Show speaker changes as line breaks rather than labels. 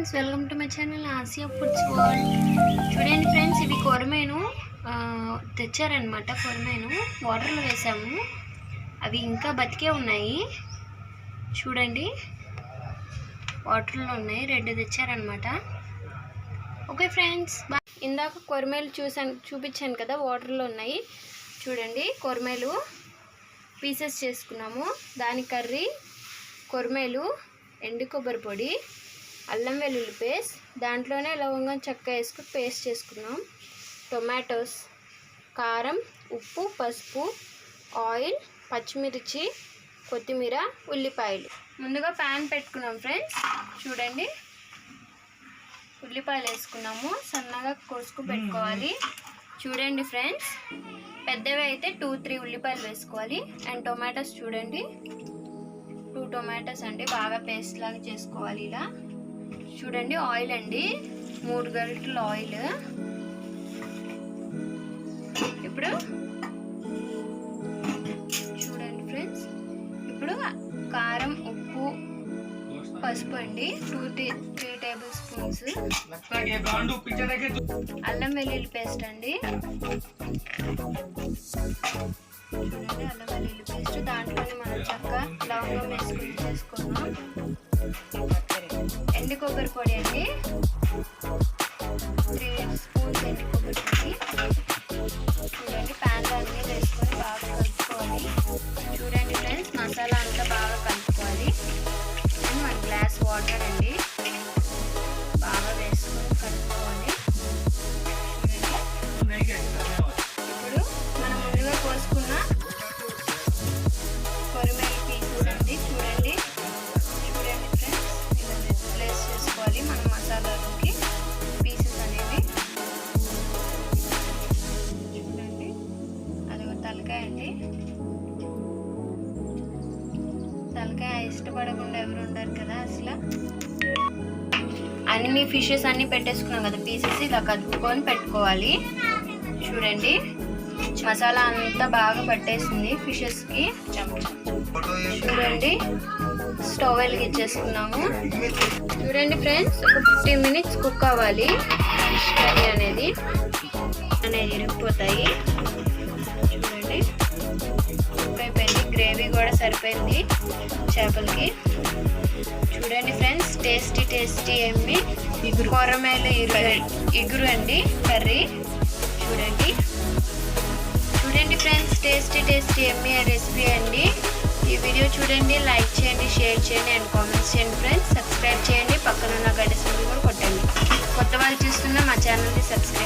Friends welcome to my channel Asia foods world. చూడండి friends ఇవి కొరమేను. తెచ్చారనమాట కొరమేను. వాటర్లో వేసాము. అవి ఇంకా బతికే ఉన్నాయి. చూడండి. వాటర్లో ఉన్నాయి. రెండు తెచ్చారనమాట ఓకే ఫ్రెండ్స్ ఇందాక కొరమేలు చూసాను చూపించాను కదా వాటర్లో ఉన్నాయి. చూడండి కొరమేలు పీసెస్ చేసుకున్నాము. దాని కర్రీ కొరమేలు ఎండు కొబ్బరి పొడి అల్లం వెల్లుల్లి పేస్ట్ దాంట్లోనే లవంగం చెక్క వేసుకుని పేస్ట్ చేసుకున్నాం. టొమాటోస్ కారం ఉప్పు పసుపు ఆయిల్ పచ్చిమిర్చి కొత్తిమీర ఉల్లిపాయలు. ముందుగా ప్యాన్ పెట్టుకున్నాం ఫ్రెండ్స్. చూడండి. ఉల్లిపాయలు వేసుకున్నాము. సన్నగా కోసుకు పెట్టుకోవాలి. చూడండి ఫ్రెండ్స్. పెద్దవి అయితే టూ త్రీ ఉల్లిపాయలు వేసుకోవాలి. అండ్ టొమాటోస్ చూడండి. టూ టొమాటోస్ అండి బాగా పేస్ట్ లాగా చేసుకోవాలి ఇలా. చూడండి ఆయిల్ అండి. మూడు గరిటెల ఆయిల్ ఇప్పుడు చూడండి ఫ్రెండ్స్ ఇప్పుడు కారం ఉప్పు పసుపు అండి. Two tea three table spoons అల్లం వెల్లుల్లి పేస్ట్ అండి. చూడండి అల్లం వెల్లుల్లి పేస్ట్. దాంట్లోనే మనం చక్క లవంగం వేసుకుని కొబ్బరి పొడి అండి. త్రీ స్పూన్స్ ఎండు కొబ్బరి పొడి. చూడండి ప్యాన్లో అన్నీ వేసుకొని బాగా కలుపుకోవాలి. చూడండి ఫ్రెండ్స్ మసాలా ఇంకా ఇష్టపడకుండా ఎవరు ఉండరు కదా అసలు. అన్ని ఫిషెస్ అన్ని పెట్టేసుకున్నాం కదా పీసెస్ ఇలా కదుపుకొని పెట్టుకోవాలి. చూడండి మసాలా అంతా బాగా పట్టేసింది ఫిషెస్కి. చూడండి స్టవ్ వెలిగించేసుకున్నాము. చూడండి ఫ్రెండ్స్ ఒక ఫిఫ్టీన్ మినిట్స్ కుక్ అవ్వాలి. ఫిష్ కర్రీ అనేది. అనేది ఇరిగిపోతాయి. కూడా సరిపోయింది చేపలకి. చూడండి ఫ్రెండ్స్ టేస్టీ టేస్టీ ఎమ్మి ఇగురు. కొరమేలు ఇగురు అండి కర్రీ. చూడండి. చూడండి ఫ్రెండ్స్ టేస్టీ టేస్టీ ఎమ్మి రెసిపీ అండి. ఈ వీడియో చూడండి లైక్ చేయండి షేర్ చేయండి అండ్ కామెంట్స్ చేయండి ఫ్రెండ్స్. సబ్స్క్రైబ్ చేయండి పక్కన ఉన్న గడ్డ కూడా కొట్టండి. కొత్త వాళ్ళు చూస్తున్న మా ఛానల్ని సబ్స్క్రైబ్